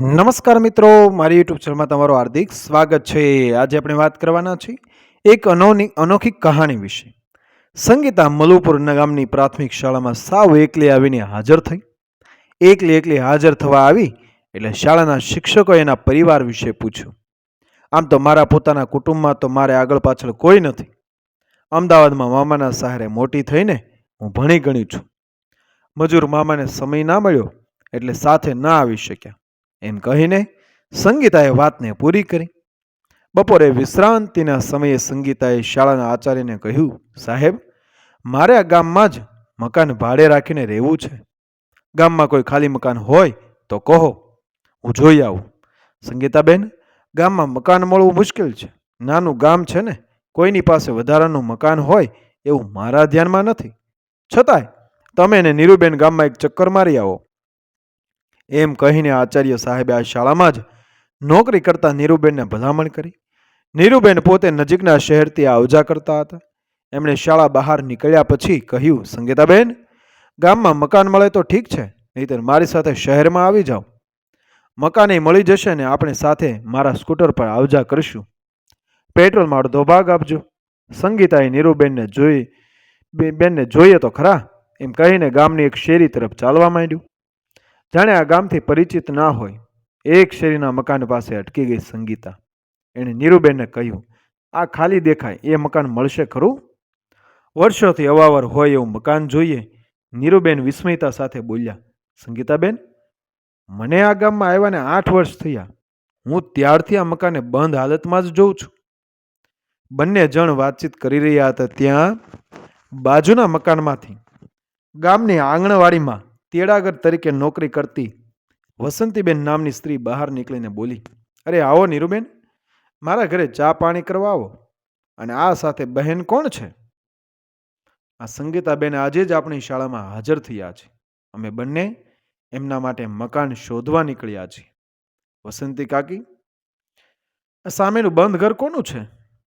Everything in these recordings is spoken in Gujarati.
નમસ્કાર મિત્રો, મારી યુટ્યુબ ચેનલમાં તમારું હાર્દિક સ્વાગત છે. આજે આપણે વાત કરવાના છીએ એક અનોની, અનોખી કહાણી વિશે. સંગીતા મલુપુર ગામની પ્રાથમિક શાળામાં સાવ એકલી આવીને હાજર થઈ. એકલી એકલી હાજર થવા આવી એટલે શાળાના શિક્ષકોએ એના પરિવાર વિશે પૂછ્યું. આમ તો મારા પોતાના કુટુંબમાં તો મારે આગળ પાછળ કોઈ નથી. અમદાવાદમાં મામાના સહારે મોટી થઈને હું ભણી ગણી છું. મજૂર મામાને સમય ના મળ્યો એટલે સાથે ન આવી શક્યા. એમ કહીને સંગીતાએ વાતને પૂરી કરી. બપોરે વિશ્રાંતિના સમયે સંગીતાએ શાળાના આચાર્યને કહ્યું, સાહેબ, મારે આ ગામમાં જ મકાન ભાડે રાખીને રહેવું છે. ગામમાં કોઈ ખાલી મકાન હોય તો કહો, હું જોઈ આવું. સંગીતાબેન, ગામમાં મકાન મળવું મુશ્કેલ છે. નાનું ગામ છે ને, કોઈની પાસે વધારાનું મકાન હોય એવું મારા ધ્યાનમાં નથી. છતાંય, તમે ને નીરુબેન ગામમાં એક ચક્કર મારી આવો. એમ કહીને આચાર્ય સાહેબે આ શાળામાં જ નોકરી કરતા નીરુબેનને ભલામણ કરી. નીરુબેન પોતે નજીકના શહેરથી આવજા કરતા હતા. એમણે શાળા બહાર નીકળ્યા પછી કહ્યું, સંગીતાબેન, ગામમાં મકાન મળે તો ઠીક છે, નહીતર મારી સાથે શહેરમાં આવી જાઓ. મકાને મળી જશે ને આપણે સાથે મારા સ્કૂટર પર આવજા કરીશું. પેટ્રોલમાં તો ભાગ આપજો. સંગીતાએ નીરુબેનને જોઈ બેનને જોઈએ તો ખરા, એમ કહીને ગામની એક શેરી તરફ ચાલવા માંડ્યું. જાણે આ ગામથી પરિચિત ના હોય. એક શેરીના મકાન પાસે અટકી ગઈ સંગીતા. એણે નીરુબેનને કહ્યું, આ ખાલી દેખાય, એ મકાન મળશે ખરું? વર્ષોથી અવાવર હોય એવું મકાન જોઈએ. નીરુબેન વિસ્મયતા સાથે બોલ્યા, સંગીતાબેન, મને આ ગામમાં આવ્યાને આઠ વર્ષ થયા. હું ત્યારથી આ મકાને બંધ હાલતમાં જ જોઉં છું. બંને જણ વાતચીત કરી રહ્યા હતા ત્યાં બાજુના મકાનમાંથી. ગામની આંગણવાડીમાં તેડાગર તરીકે નોકરી કરતી વસંતીબેન નામની સ્ત્રી બહાર નીકળીને બોલી, અરે આવો નીરુબેન, મારા ઘરે ચા પાણી કરવા આવો અને આ સાથે બહેન કોણ છે? આ સંગીતાબેન આજે જ આપણી શાળામાં હાજર થયા છે. અમે બંને એમના માટે મકાન શોધવા નીકળ્યા છીએ. વસંતી કાકી, આ સામેનું બંધ ઘર કોનું છે?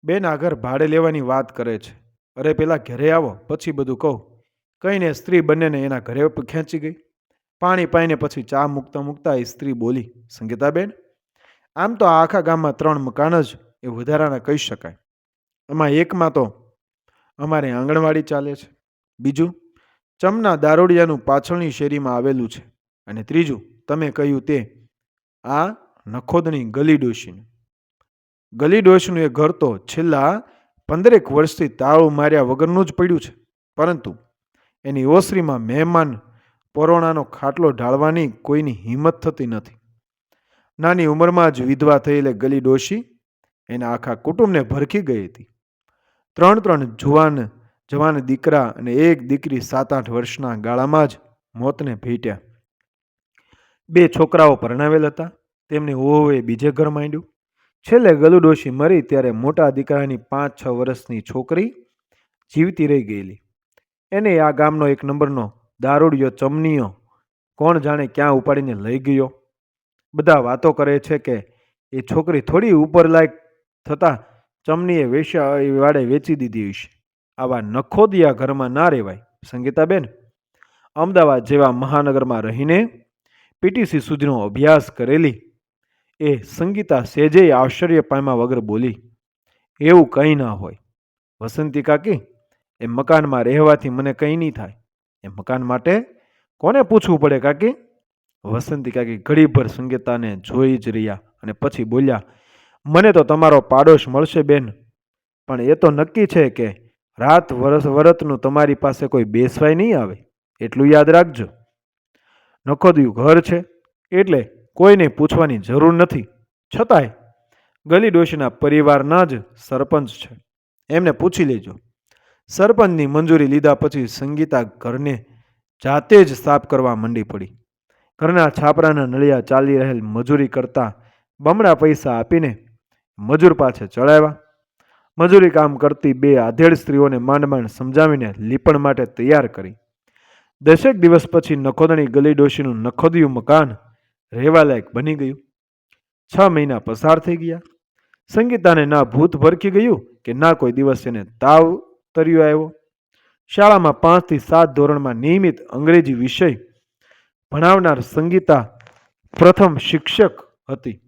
બેન આ ઘર ભાડે લેવાની વાત કરે છે. અરે પેલા ઘરે આવો, પછી બધું કહું. કહીને સ્ત્રી બંનેને એના ઘરે ખેંચી ગઈ. પાણી પાઈને પછી ચા મૂકતા મૂકતા એ સ્ત્રી બોલી, સંગીતાબેન, આમ તો આખા ગામમાં ત્રણ મકાન જ, એ વધારાના કહી શકાય. એમાં એકમાં તો અમારે આંગણવાડી ચાલે છે, બીજું ચમના દારોડિયાનું પાછળની શેરીમાં આવેલું છે અને ત્રીજું તમે કહ્યું તે આ નખોદની ગલી ડોશીનું ગલી ડોશીનું એ ઘર તો છેલ્લા પંદરેક વર્ષથી તાળું માર્યા વગરનું જ પડ્યું છે, પરંતુ એની ઓસરીમાં મહેમાન પરોણાનો ખાટલો ઢાળવાની કોઈની હિંમત થતી નથી. નાની ઉંમરમાં જ વિધવા થયેલે ગલી ડોશી એના આખા કુટુંબને ભરખી ગઈ હતી. ત્રણ ત્રણ જુવાન, જવાન દીકરા અને એક દીકરી સાત આઠ વર્ષના ગાળામાં જ મોતને ભેટ્યા. બે છોકરાઓ પરણાવેલ હતા. તેમને ઓહોએ બીજે ઘર માંડ્યું. છેલ્લે ગલુડોશી મરી ત્યારે મોટા દીકરાની પાંચ છ વર્ષની છોકરી જીવતી રહી ગયેલી. એને આ ગામનો એક નંબરનો દારૂડિયો ચમનીયો કોણ જાણે ક્યાં ઉપાડીને લઈ ગયો? બધા વાતો કરે છે કે એ છોકરી થોડી ઉપર લાયક થતાં ચમનીએ વેશ્યા વાડે વેચી દીધી હશે. આવા નખોદિયા ઘરમાં ના રહેવાય સંગીતાબેન, અમદાવાદ જેવા મહાનગરમાં રહીને પીટીસી સુધીનો અભ્યાસ કરેલી, એ સંગીતા સેજેય આશ્ચર્ય પામ્યા વગર બોલી, એવું કંઈ ના હોય. વસંતી કાકી એ મકાનમાં રહેવાથી મને કંઈ નહીં થાય. એ મકાન માટે કોને પૂછવું પડે કાકી? વસંતી કાકી ઘડીભર સંગીતાને જોઈ જ રહ્યા અને પછી બોલ્યા, મને તો તમારો પાડોશ મળશે બેન, પણ એ તો નક્કી છે કે રાત વરસ વરતનું તમારી પાસે કોઈ બેસવાય નહીં આવે. એટલું યાદ રાખજો. નખોદ્યું ઘર છે, એટલે કોઈને પૂછવાની જરૂર નથી. છતાંય ગલી ડોશીના પરિવારના જ સરપંચ છે. એમને પૂછી લેજો. સરપંચની મંજૂરી લીધા પછી સંગીતા ઘરને જાતે જ સાફ કરવા મંડી પડી. ઘરના છાપરાના નળિયા ચાલી રહેલ મજૂરી કરતા બમણા પૈસા આપીને મજૂર પાછે ચડાવ્યા. મજૂરી કામ કરતી બે આધેડ સ્ત્રીઓને માંડ માંડ સમજાવીને લીપણ માટે તૈયાર કરી. દસેક દિવસ પછી નખોદણી ગલી ડોશીનું નખોદિયું મકાન રહેવાલાયક બની ગયું. છ મહિના પસાર થઈ ગયા. સંગીતાને ના ભૂત ભરખી ગયું કે ના કોઈ દિવસ એને તાવ તર્યો આવ્યો. શાળામાં પાંચથી સાત ધોરણમાં નિયમિત અંગ્રેજી વિષય ભણાવનાર સંગીતા પ્રથમ શિક્ષક હતી.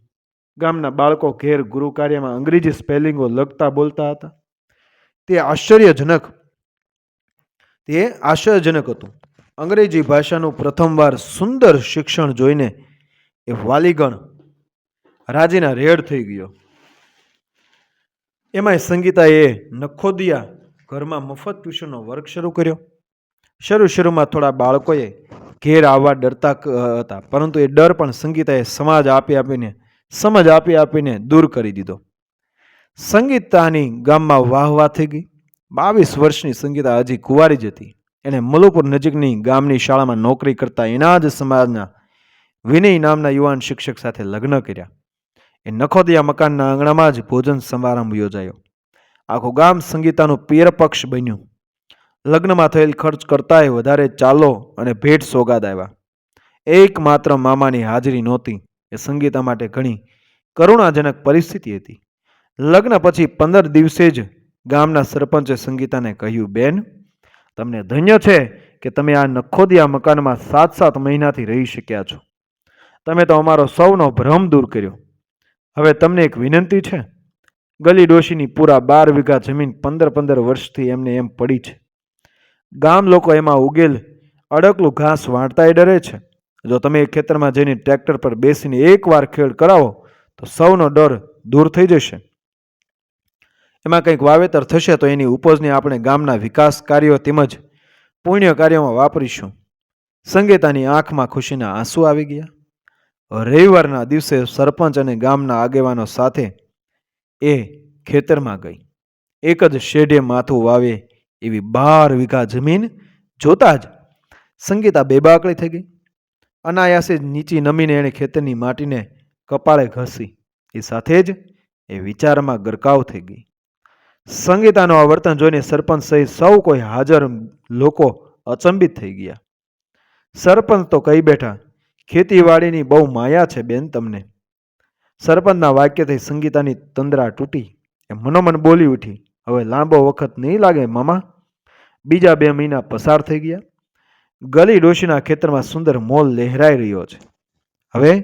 ગામના બાળકો ઘેર ગુરુ કાર્યમાં અંગ્રેજી સ્પેલિંગો લખતા બોલતા હતા. તે આશ્ચર્યજનક તે આશ્ચર્યજનક હતું. અંગ્રેજી ભાષાનું પ્રથમવાર સુંદર શિક્ષણ જોઈને એ વાલીગણ રાજીના રેડ થઈ ગયો. એમાંય સંગીતાએ નખોદિયા ઘરમાં મફત ટ્યુશનનો વર્ગ શરૂ કર્યો. શરૂ શરૂમાં થોડા બાળકોએ ઘેર આવવા ડરતા હતા. પરંતુ એ ડર પણ સંગીતાએ સમાજ આપી આપીને, સમજ આપી આપીને દૂર કરી દીધો. સંગીતાની ગામમાં વાહ વાહ થઈ ગઈ. બાવીસ વર્ષની સંગીતા હજી કુંવારી જ હતી. એણે મલુપુર નજીકની ગામની શાળામાં નોકરી કરતા એના જ સમાજના વિનય નામના યુવાન શિક્ષક સાથે લગ્ન કર્યા. એ નખોદિયા મકાનના આંગણામાં જ ભોજન સમારંભ યોજાયો. આખું ગામ સંગીતાનું પિયર પક્ષ બન્યું. લગ્નમાં થયેલ ખર્ચ કરતાંય વધારે ચાલો અને ભેટ સોગાદ આવ્યા. એકમાત્ર મામાની હાજરી નહોતી. એ સંગીતા માટે ઘણી કરુણાજનક પરિસ્થિતિ હતી. લગ્ન પછી પંદર દિવસે જ ગામના સરપંચે સંગીતાને કહ્યું, બેન, તમને ધન્ય છે કે તમે આ નખોદિયા મકાનમાં સાત સાત મહિનાથી રહી શક્યા છો. તમે તો અમારો સૌનો ભ્રમ દૂર કર્યો. હવે તમને એક વિનંતી છે. ગલી ડોશીની પૂરા બાર વીઘા જમીન પંદર પંદર વર્ષથી એમને એમ પડી છે. ગામ લોકો એમાં ઉગેલ અડકલું ઘાસ વાળતાય ડરે છે. જો તમે એ ખેતરમાં જઈને ટ્રેક્ટર પર બેસીને એકવાર ખેડ કરાવો, તો સૌનો ડર દૂર થઈ જશે. એમાં કંઈક વાવેતર થશે તો એની ઉપજને આપણે ગામના વિકાસ કાર્યો તેમજ પુણ્ય કાર્યોમાં વાપરીશું. સંગીતાની આંખમાં ખુશીના આંસુ આવી ગયા. રવિવારના દિવસે સરપંચ અને ગામના આગેવાનો સાથે એ ખેતરમાં ગઈ. એક જ શેઢે માથું વાવે એવી બાર વીઘા જમીન જોતા જ સંગીતા બેબાકળી થઈ ગઈ. અનાયાસે નીચી નમીને એણે ખેતરની માટીને કપાળે ઘસી. એ સાથે જ એ વિચારમાં ગરકાવ થઈ ગઈ. સંગીતાનું આ વર્તન જોઈને સરપંચ સહિત સૌ કોઈ હાજર લોકો અચંબિત થઈ ગયા. સરપંચ તો કહી બેઠા, ખેતીવાડીની બહુ માયા છે બેન તમને. સરપંચના વાક્યથી સંગીતાની તંદ્રા તૂટી. એ મનોમન બોલી ઉઠી. હવે લાંબો વખત નહીં લાગે મામા. બીજા બે મહિના પસાર થઈ ગયા. ગલી ડોશીના ખેતરમાં સુંદર મોલ લહેરાઈ રહ્યો છે. હવે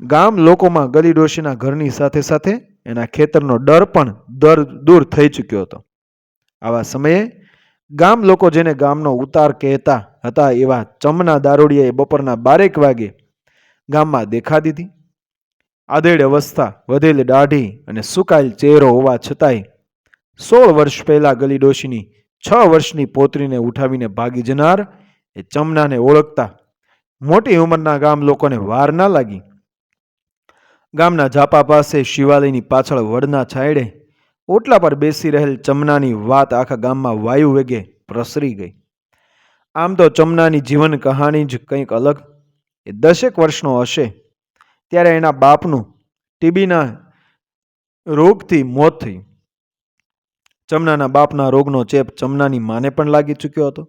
ગામ લોકોમાં ગલી ડોશીના ઘરની સાથે સાથે એના ખેતરનો ડર પણ દર દૂર થઈ ચૂક્યો હતો. આવા સમયે ગામ લોકો જેને ગામનો ઉતાર કહેતા હતા એવા ચમના દારૂડિયાએ બપોરના બારેક વાગે ગામમાં દેખા દીધી. આધેડ અવસ્થા, વધેલી દાઢી અને સુકાયેલ ચહેરો હોવા છતાંય સોળ વર્ષ પહેલા ગલી ડોશીની છ વર્ષની પોતરીને ઉઠાવીને ભાગી જનાર એ ચમનાને ઓળખતા મોટી ઉંમરના ગામ લોકોને વાર ના લાગી. ગામના ઝાપા પાસે શિવાલયની પાછળ વડના છાંયડે ઓટલા પર બેસી રહેલ ચમનાની વાત આખા ગામમાં વાયુ વેગે પ્રસરી ગઈ. આમ તો ચમનાની જીવન કહાણી જ કંઈક અલગ, એ દસેક વર્ષનો હશે. ત્યારે એના બાપનું ટીબીના રોગથી મોત થયું. ચમનાના બાપના રોગનો ચેપ ચમનાની માને પણ લાગી ચૂક્યો હતો.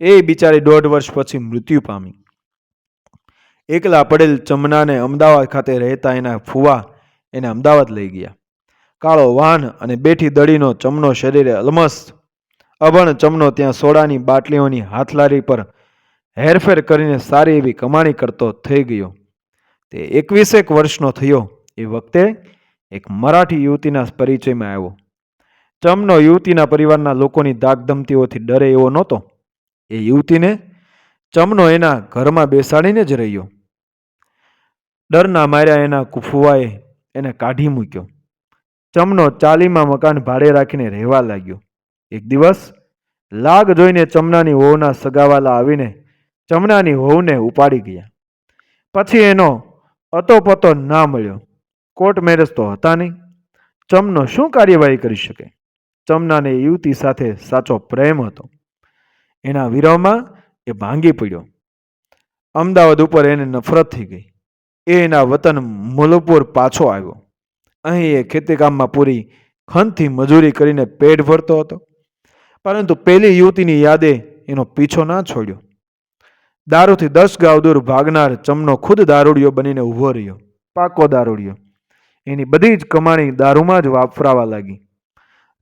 એ બિચારી દોઢ વર્ષ પછી મૃત્યુ પામી. એકલા પડેલ ચમનાને અમદાવાદ ખાતે રહેતા એના ફુવા એને અમદાવાદ લઈ ગયા. કાળો વાહન અને બેઠી દડીનો ચમનો શરીરે અલમસ્ત, અભણ ચમનો ત્યાં સોડાની બાટલીઓની હાથલારી પર હેરફેર કરીને સારી એવી કમાણી કરતો થઈ ગયો. તે એકવીસેક વર્ષનો થયો. એ વખતે એક મરાઠી યુવતીના પરિચયમાં આવ્યો. ચમનો યુવતીના પરિવારના લોકોની દાગધમતીઓથી ડરે એવો નહોતો. એ યુવતીને ચમનો એના ઘરમાં બેસાડીને જ રહ્યો. ડરના માર્યા એના કુફુવાએ એને કાઢી મૂક્યો. ચમનો ચાલીમાં મકાન ભાડે રાખીને રહેવા લાગ્યો. એક દિવસ લાગ જોઈને ચમનાની વહુના સગાવાલા આવીને ચમનાની વહુને ઉપાડી ગયા. પછી એનો અતોપતો ના મળ્યો કોર્ટ મેરેજ તો હતા નહીં. ચમનો શું કાર્યવાહી કરી શકે? ચમનાને યુવતી સાથે સાચો પ્રેમ હતો. એના વિરહમાં એ ભાંગી પડ્યો. અમદાવાદ ઉપર એને નફરત થઈ ગઈ. એ એના વતન મુલપુર પાછો આવ્યો. અહીં એ ખેતીકામમાં પૂરી ખંતથી મજૂરી કરીને પેટ ભરતો હતો. પરંતુ પેલી યુવતીની યાદે એનો પીછો ના છોડ્યો. દારૂથી દસ ગાવ દૂર ભાગનાર ચમનો ખુદ દારૂડિયો બનીને ઊભો રહ્યો, પાકો દારૂડિયો. એની બધી જ કમાણી દારૂમાં જ વાપરાવા લાગી.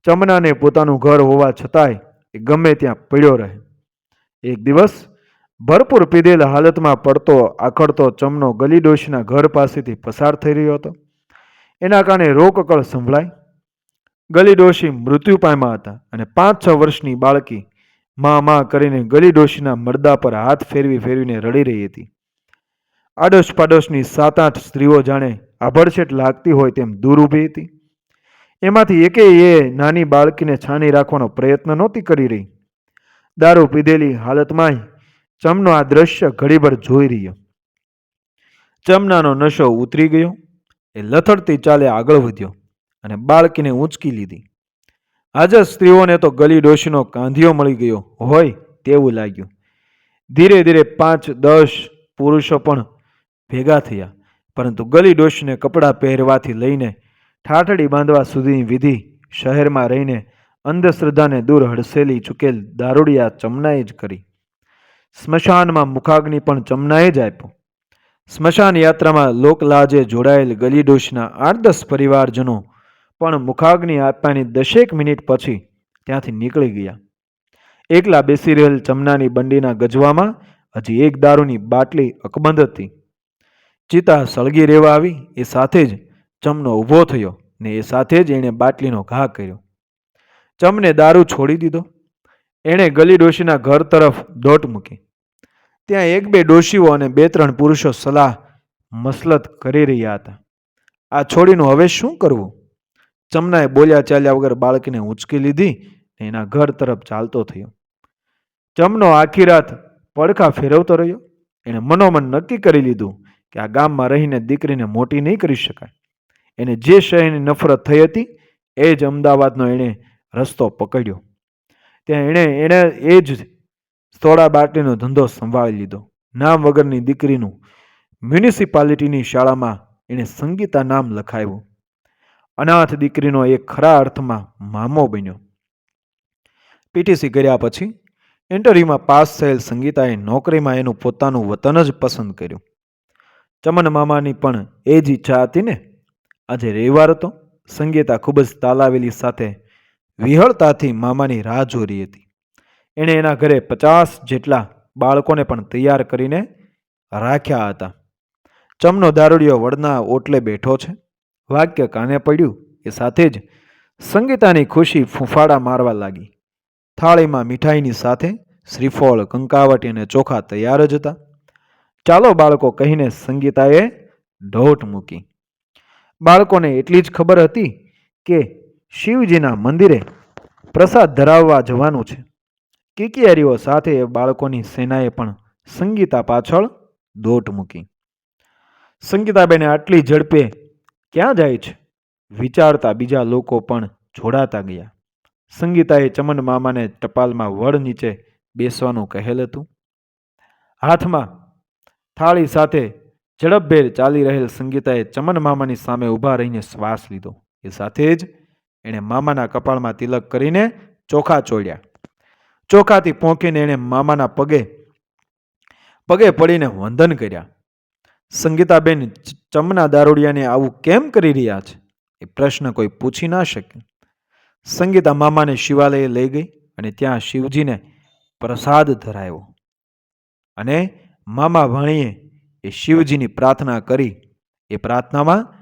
ચમનાને પોતાનું ઘર હોવા છતાંય એ ગમે ત્યાં પડ્યો રહે. એક દિવસ ભરપૂર પીધેલ હાલતમાં પડતો, આખડતો ચમનો ગલીડોશના ઘર પાસેથી પસાર થઈ રહ્યો હતો. એના કારણે રોકકળ સંભળાય. ગલીડોશી મૃત્યુ પામ્યા હતા અને પાંચ છ વર્ષની બાળકી મા મા કરીને ગલી ડોશીના મરદા પર હાથ ફેરવી ફેરવીને રડી રહી હતી. આડોશ પાડોશની સાત આઠ સ્ત્રીઓ જાણે આભડછેટ લાગતી હોય તેમ દૂર ઊભી હતી. એમાંથી એકેય એ નાની બાળકીને છાની રાખવાનો પ્રયત્ન નહોતી કરી રહી. દારૂ પીધેલી હાલતમાંય ચમનો આ દ્રશ્ય ઘડીભર જોઈ રહ્યો. ચમનાનો નશો ઉતરી ગયો. એ લથડતી ચાલે આગળ વધ્યો અને બાળકીને ઊંચકી લીધી. હાજર સ્ત્રીઓને તો ગલી ડોશીનો કાંધિયો મળી ગયો હોય તેવું લાગ્યું. ધીરે ધીરે પાંચ, દસ પુરુષો પણ ભેગા થયા, પરંતુ ગલી ડોશીને કપડાં પહેરવાથી લઈને ઠાઠડી બાંધવા સુધીની વિધિ શહેરમાં રહીને અંધશ્રદ્ધાને દૂર હડસેલી ચૂકેલ દારૂડિયા ચમનાએ જ કરી. સ્મશાનમાં મુખાગ્નિ પણ ચમનાએ જ આપ્યો. સ્મશાન યાત્રામાં લોકલાજે જોડાયેલ ગલી ડોશીના આઠ, દસ પરિવારજનો પણ મુખાગ્નિ આપ્યાની દસેક મિનિટ પછી ત્યાંથી નીકળી ગયા. એકલા બેસી રહેલ ચમનાની બંડીના ગજવામાં હજી એક દારૂની બાટલી અકબંધ હતી. ચિતા સળગી રહેવા આવી, એ સાથે જ ચમનો ઊભો થયો ને એ સાથે જ એણે બાટલીનો ઘા કર્યો. ચમને દારૂ છોડી દીધો. એણે ગલી ડોશીના ઘર તરફ દોટ મૂકી. ત્યાં એક બે ડોશીઓ અને બે ત્રણ પુરુષો સલાહ મસલત કરી રહ્યા હતા. આ છોડીનું હવે શું કરવું? ચમનાએ બોલ્યા ચાલ્યા વગર બાળકીને ઉંચકી લીધી ને એના ઘર તરફ ચાલતો થયો. ચમનો આખી રાત પડખા ફેરવતો રહ્યો. એણે મનોમન નક્કી કરી લીધું કે આ ગામમાં રહીને દીકરીને મોટી નહીં કરી શકાય. એને જે શહેરની નફરત થઈ હતી, એ જ અમદાવાદનો એણે રસ્તો પકડ્યો. ત્યાં એણે એણે એ જ સોડા બાટલીનો ધંધો સંભાળી લીધો. નામ વગરની દીકરીનું મ્યુનિસિપાલિટીની શાળામાં એણે સંગીતા નામ લખાવ્યું અનાથ દીકરીનો એક ખરા અર્થમાં મામો બન્યો. પીટીસી કર્યા પછી ઇન્ટરવ્યૂમાં પાસ થયેલ સંગીતાએ નોકરીમાં એનું પોતાનું વતન જ પસંદ કર્યું. ચમન મામાની પણ એ જ ઈચ્છા હતી ને આજે રવિવાર હતો. સંગીતા ખૂબ જ તાલાવેલી સાથે વિહળતાથી મામાની રાહ જોરી હતી. એણે એના ઘરે પચાસ જેટલા બાળકોને પણ તૈયાર કરીને રાખ્યા હતા. ચમનો દારૂડિયો વડના ઓટલે બેઠો છે. વાક્ય કાને પડ્યું એ સાથે જ સંગીતાની ખુશી ફૂંફાડા મારવા લાગી. થાળીમાં મીઠાઈની સાથે શ્રીફળ, કંકાવટી અને ચોખા તૈયાર જ હતા. ચાલો બાળકો કહીને સંગીતાએ ઢોટ મૂકી. બાળકોને એટલી જ ખબર હતી કે શિવજીના મંદિરે પ્રસાદ ધરાવવા જવાનું છે. કિકિયારીઓ સાથે બાળકોની સેનાએ પણ સંગીતા પાછળ દોટ મૂકી. સંગીતાબેને આટલી ઝડપે ક્યાં જાય છે? વિચારતા બીજા લોકો પણ જોડાતા ગયા. સંગીતાએ ચમન મામાને ટપાલમાં વડ નીચે બેસવાનું કહેલ હતું. હાથમાં થાળી સાથે ઝડપભેર ચાલી રહેલ સંગીતાએ ચમન મામાની સામે ઊભા રહીને શ્વાસ લીધો. એ સાથે જ એણે મામાના કપાળમાં તિલક કરીને ચોખા ચોળ્યા. ચોખાથી પોંકીને એણે મામાના પગે પગે પડીને વંદન કર્યા. સંગીતાબેન ચમના દારૂડિયાને આવું કેમ કરી રહ્યા છે? એ પ્રશ્ન કોઈ પૂછી ના શકે. સંગીતા મામાને શિવાલયે લઈ ગઈ અને ત્યાં શિવજીને પ્રસાદ ધરાવ્યો. અને મામા ભાણીએ એ શિવજીની પ્રાર્થના કરી. એ પ્રાર્થનામાં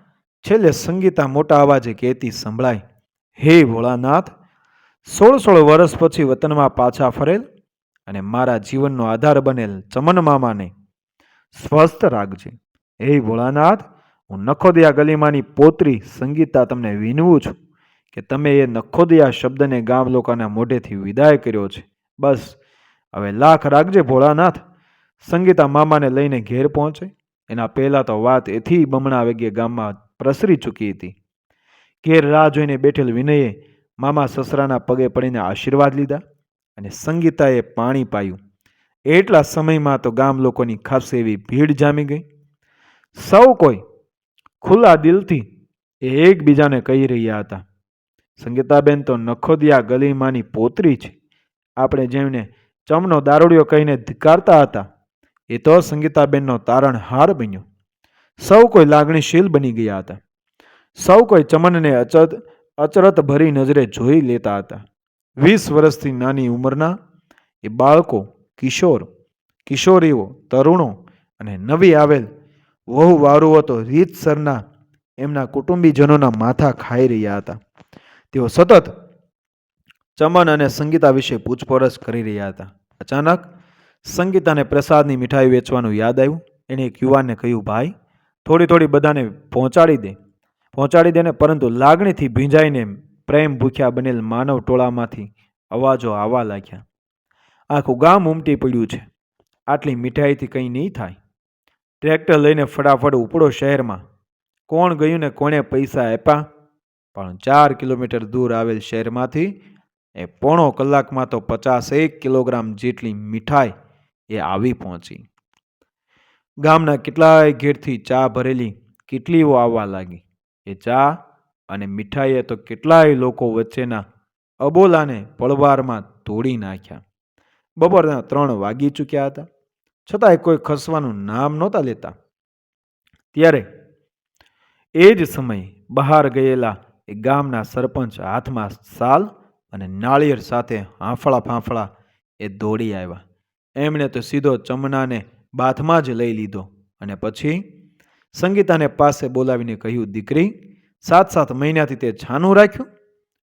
છેલ્લે સંગીતા મોટા અવાજે કહેતી સંભળાય, હે ભોળાનાથ સોળ સોળ વર્ષ પછી વતનમાં પાછા ફરેલ અને મારા જીવનનો આધાર બનેલ ચમન મામાને સ્વસ્થ રાખજે. હે ભોળાનાથ, હું નખોદિયા ગલીમાની પોતરી સંગીતા તમને વિનવું છું કે તમે એ નખોદિયા શબ્દને ગામ લોકોના મોઢેથી વિદાય કર્યો છે. બસ, હવે લાખ રાખજે ભોળાનાથ. સંગીતા મામાને લઈને ઘેર પહોંચે. એના પહેલાં તો વાત એથી બમણા વેગે ગામમાં પ્રસરી ચૂકી હતી. ઘેર રાહ જોઈને બેઠેલ વિનયે મામા સસરાના પગે પડીને આશીર્વાદ લીધા અને સંગીતાએ પાણી પાયું. એટલા સમયમાં તો ગામ લોકોની ખાસ એવી ભીડ જામી ગઈ. સૌ કોઈ ખુલ્લા દિલથી એકબીજાને કહી રહ્યા હતા. સંગીતાબેન તો નખોદિયા ગલીમાંની પોતરી છે આપણે જેમને ચમનો દારૂડિયો કહીને ધિકારતા હતા, એ તો સંગીતાબેનનો તારણહાર બન્યો. સૌ કોઈ લાગણીશીલ બની ગયા હતા. સૌ કોઈ ચમનને અચત, અચરત ભરી નજરે જોઈ લેતા હતા. વીસ વર્ષથી નાની ઉંમરના એ બાળકો કિશોર, કિશોરીઓ, તરુણો અને નવી આવેલ વહુ વારુઓ તો રીતસરના એમના કુટુંબીજનોના માથા ખાઈ રહ્યા હતા. તેઓ સતત ચમન અને સંગીતા વિશે પૂછપરછ કરી રહ્યા હતા. અચાનક સંગીતાને પ્રસાદની મીઠાઈ વેચવાનું યાદ આવ્યું. એણે એક યુવાનને કહ્યું, ભાઈ, થોડી થોડી બધાને પહોંચાડી દે. પહોંચાડી દેને પરંતુ લાગણીથી ભીંજાઈને પ્રેમ ભૂખ્યા બનેલ માનવ ટોળામાંથી અવાજો આવવા લાગ્યા. આખું ગામ ઉમટી પડ્યું છે. આટલી મીઠાઈથી કંઈ નહીં થાય. ટ્રેક્ટર લઈને ફટાફટ ઉપડો શહેરમાં. કોણ ગયું ને કોણે પૈસા આપ્યા? પણ ચાર કિલોમીટર દૂર આવેલ શહેરમાંથી એ પોણો કલાકમાં તો પચાસ એક કિલોગ્રામ જેટલી મીઠાઈ એ આવી પહોંચી. ગામના કેટલાય ઘેરથી ચા ભરેલી કેટલીઓ આવવા લાગી. એ ચા અને મીઠાઈએ તો કેટલાય લોકો વચ્ચેના અબોલાને પળવારમાં તોડી નાખ્યા. બપોરના ત્રણ વાગી ચૂક્યા હતા. છતાંય કોઈ ખસવાનું નામ નહોતા લેતા. ત્યારે એ જ સમયે બહાર ગયેલા એ ગામના સરપંચ હાથમાં સાલ અને નાળિયેર સાથે હાંફળા ફાંફળા એ દોડી આવ્યા. એમણે તો સીધો ચમનાને બાથમાં જ લઈ લીધો અને પછી સંગીતાને પાસે બોલાવીને કહ્યું, દીકરી, સાત સાત મહિનાથી તે છાનું રાખ્યું?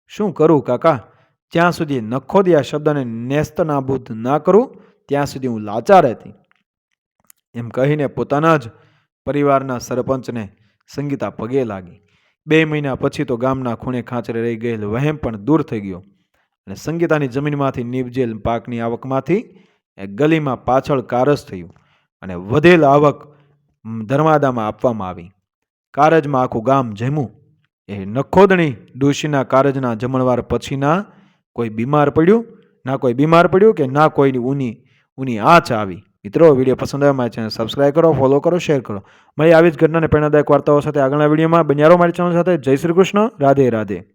શું કરું કાકા? જ્યાં સુધી નખોદી શબ્દને નેસ્ત નાબૂદ ના કરું, ત્યાં સુધી હું લાચાર હતી એમ કહીને પોતાના જ પરિવારના સરપંચને સંગીતા પગે લાગી. બે મહિના પછી તો ગામના ખૂણે ખાંચરે રહી ગયેલ વહેમ પણ દૂર થઈ ગયો અને સંગીતાની જમીનમાંથી નીપજેલ પાકની આવકમાંથી એ ગલીમાં પાછળ કારજ થયું અને વધેલ આવક ધર્માદામાં આપવામાં આવી. કારજમાં આખું ગામ જમ્યું. એ નખોદણી ડોશીના કારજના જમણવાર પછીના કોઈ બીમાર પડ્યું, ના કોઈ બીમાર પડ્યું કે ના કોઈની ઊની ઊની આંચ આવી. મિત્રો, વીડિયો પસંદ આવે મારી ચેનલ સબસ્ક્રાઈબ કરો ફોલો કરો શેર કરો. મળી આવી જ ઘટનાને પ્રેરણાદાયક વાર્તાઓ સાથે આગળના વિડીયોમાં. બન્યારો મારી ચેનલ સાથે. જય શ્રી કૃષ્ણ. રાધે રાધે.